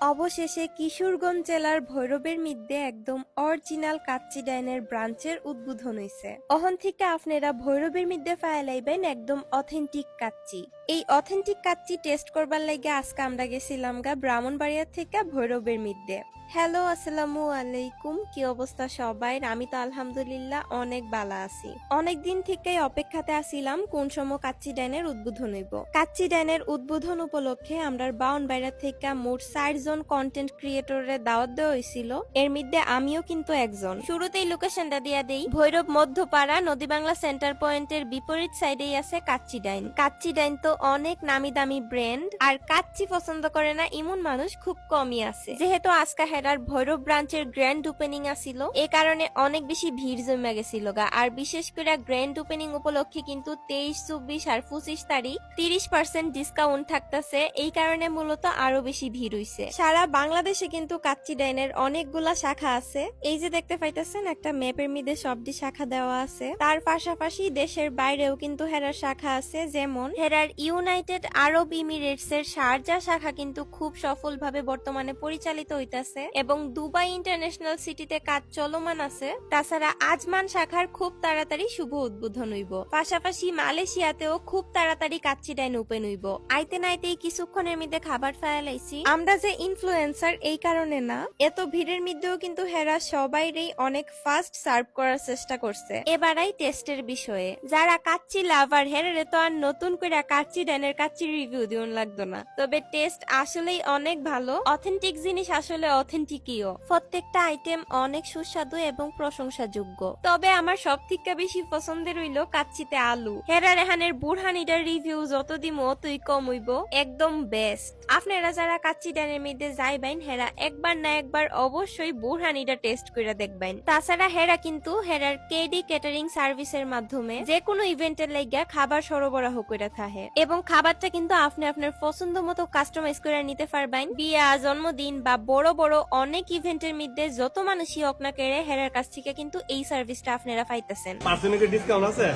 অবশেষে কিশোরগঞ্জ জেলার ভৈরবের মধ্যে একদম অরিজিনাল কাচ্চি ডাইনের ব্রাঞ্চের উদ্বোধন হয়েছে অহন থেকে আপনারা ভৈরবের মধ্যে ফায়ালাইবেন একদম অথেন্টিক কাচ্চি। এই অথেন্টিক কাচ্চি টেস্ট করবার লাগে আজকে আমরা গেছিলাম গা ব্রাহ্মণবাড়িয়া থেকে ভৈরবের মধ্যে হ্যালো, আসসালামু আলাইকুম। কি অবস্থা সবাই? আমি তো আলহামদুলিল্লাহ অনেক বালা আছি। অনেক দিন থেকেই অপেক্ষাতে আসিলাম কোন সময় কাচ্চি ডাইনের উদ্বোধন হইব। কাচ্চি ডাইনের উদ্বোধন উপলক্ষে আমরা বাউন বাইরা থেকে মোট জন কন্টেন্ট ক্রিয়েটরের দাওয়াত দেওয়া হয়েছিল এর মধ্যে আমিও কিন্তু একজন। শুরুতেই লোকেশনটা দিয়া দেই। ভৈরব মধ্যপাড়া নদী বাংলা সেন্টার পয়েন্টের বিপরীত সাইডেই আছে কাচ্চি ডাইন কাচ্চি ডাইন তো অনেক নামি দামি ব্র্যান্ড আর কাচ্চি পছন্দ করে না এমন মানুষ খুব কমই আছে। যেহেতু আজকা হেরার ভৈরব ব্রাঞ্চের গ্র্যান্ড ওপেনিং আসিল, এ কারণে অনেক বেশি ভিড় জমে গেছিল গা। আর বিশেষ করে গ্র্যান্ড ওপেনিং উপলক্ষে কিন্তু তেইশ, চব্বিশ আর পঁচিশ তারিখ তিরিশ পার্সেন্ট ডিসকাউন্ট থাকতেছে, এই কারণে মূলত আরও বেশি ভিড় হইছে। সারা বাংলাদেশে কিন্তু কাচ্চি ডাইনের অনেকগুলা শাখা আছে। এই যে দেখতে পাইতেছেন, একটা ম্যাপের মধ্যে সবটি শাখা দেওয়া আছে। তার পাশাপাশি দেশের বাইরেও কিন্তু হেরার শাখা আছে, যেমন হেরার ইউনাইটেড আরব ইমিরেটস এর শারজা শাখা কিন্তু খুব সফলভাবে বর্তমানে পরিচালিত হইতাছে এবং দুবাই ইন্টারন্যাশনাল সিটিতে কাজ চলমান আছে। তাছাড়া আজমান শাখার খুব তাড়াতাড়ি শুভ উদ্বোধন হইব। পাশাপাশি মালয়েশিয়াতেও খুব তাড়াতাড়ি কাচ্চি ডাইন ওপেন হইব আইতে নাইতেই কিছুক্ষণের মধ্যে খাবার ফায়ালাইছি আমরা যে ইনফ্লুয়েন্সার এই কারণে না, এত ভিড়ের মধ্যেও কিন্তু হেরা সবাইরই অনেক ফাস্ট সার্ভ করার চেষ্টা করছে। এবারাই টেস্টের বিষয়ে। যারা কাচ্চি লাভার হেরারে তো আর নতুন করে কাচ্চি ডাইনের কাচ্চি রিভিউ দিউন লাগতো না। তবে টেস্ট আসলেই অনেক ভালো। অথেন্টিক জিনিস আসলে অথেন্টিকইও প্রত্যেকটা আইটেম অনেক সুস্বাদু এবং প্রশংসাযোগ্য। তবে আমার সব থেকে বেশি পছন্দের হইল কাচ্চিতে আলু। হেরা রেহানের বুড়হানিটার রিভিউ যত দিম অতই কম হইব। একদম বেস্ট আপনারা যারা কাচ্চি ডানের মধ্যে যাইবেন, হেরা একবার না একবার অবশ্যই বুড়হানিটা টেস্ট করে দেখবেন। তাছাড়া হেরা কিন্তু হেরার কেডি ক্যাটারিং সার্ভিসের মাধ্যমে যে কোনো ইভেন্টের লাগিয়া খাবার সরবরাহ করে থাকে। এবং খাবারটা কিন্তু আপনি আপনার পছন্দ মতো কাস্টমাইজ করে নিতে পারবেন। বিয়া, জন্মদিন বা বড় বড় অনেক ইভেন্টের মধ্যে যত মানুষই হোক না কেড়ে হেরার কাছ থেকে কিন্তু এই সার্ভিসটা আপনারা পাইতেছেন। পার্সেন্টের ডিসকাউন্ট আছে?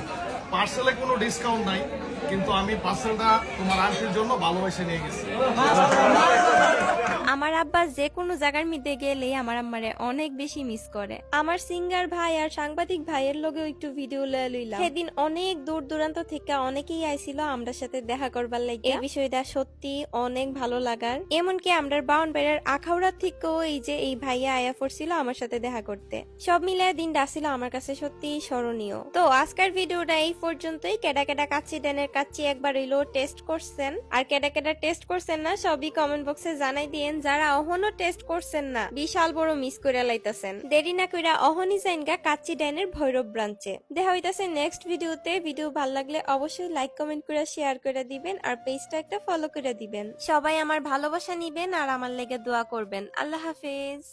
পার্সেলে কোনো ডিসকাউন্ট নাই, কিন্তু আমি পার্সেলটা তোমার আন্টির জন্য ভালোবেসে নিয়ে গেছি। আমার আব্বা যে কোনো জায়গার মধ্যে গেলে আমার আম্মারে অনেক বেশি মিস করে। আমার সিঙ্গার ভাই আর সাংবাদিক ভাইয়ের লগেও একটু ভিডিও লয়ে লইলাম। সেদিন অনেক দূর দূরান্ত থেকে অনেকেই আইছিল আমরা সাথে দেখা করবার লাগে এই বিষয়টা সত্যি অনেক ভালো লাগার। এমনকি আমরা বাউন বেড়ার আখাউড়া থেকেও এই যে এই ভাইয়া আয়া পড়ছিল আমার সাথে দেখা করতে। সব মিলে দিনটা ছিল আমার কাছে সত্যি স্মরণীয়। তো আজকের ভিডিওটা এই পর্যন্তই। কেডা কেডা কাচ্চি ডেনের কাচ্চি একবার হইল টেস্ট করছেন। আর কেডা কেডা টেস্ট করছেন না, সবই কমেন্ট বক্সে জানাই দিয়েন। যারা অহনো টেস্ট করছেন না। বিশাল বড় মিস করে লাইতাছেন। দেরি না কইরা অহনি জাইনগা কাচ্চি ডাইনের ভৈরব ব্রাঞ্চে। দেখা হইতাছে নেক্সট ভিডিওতে ভিডিও ভালো লাগলে অবশ্যই লাইক কমেন্ট করে শেয়ার করে দিবেন আর পেজটা একটা ফলো করে দিবেন। সবাই আমার ভালোবাসা নিবেন আর আমার লেগে দোয়া করবেন। আল্লাহ হাফেজ।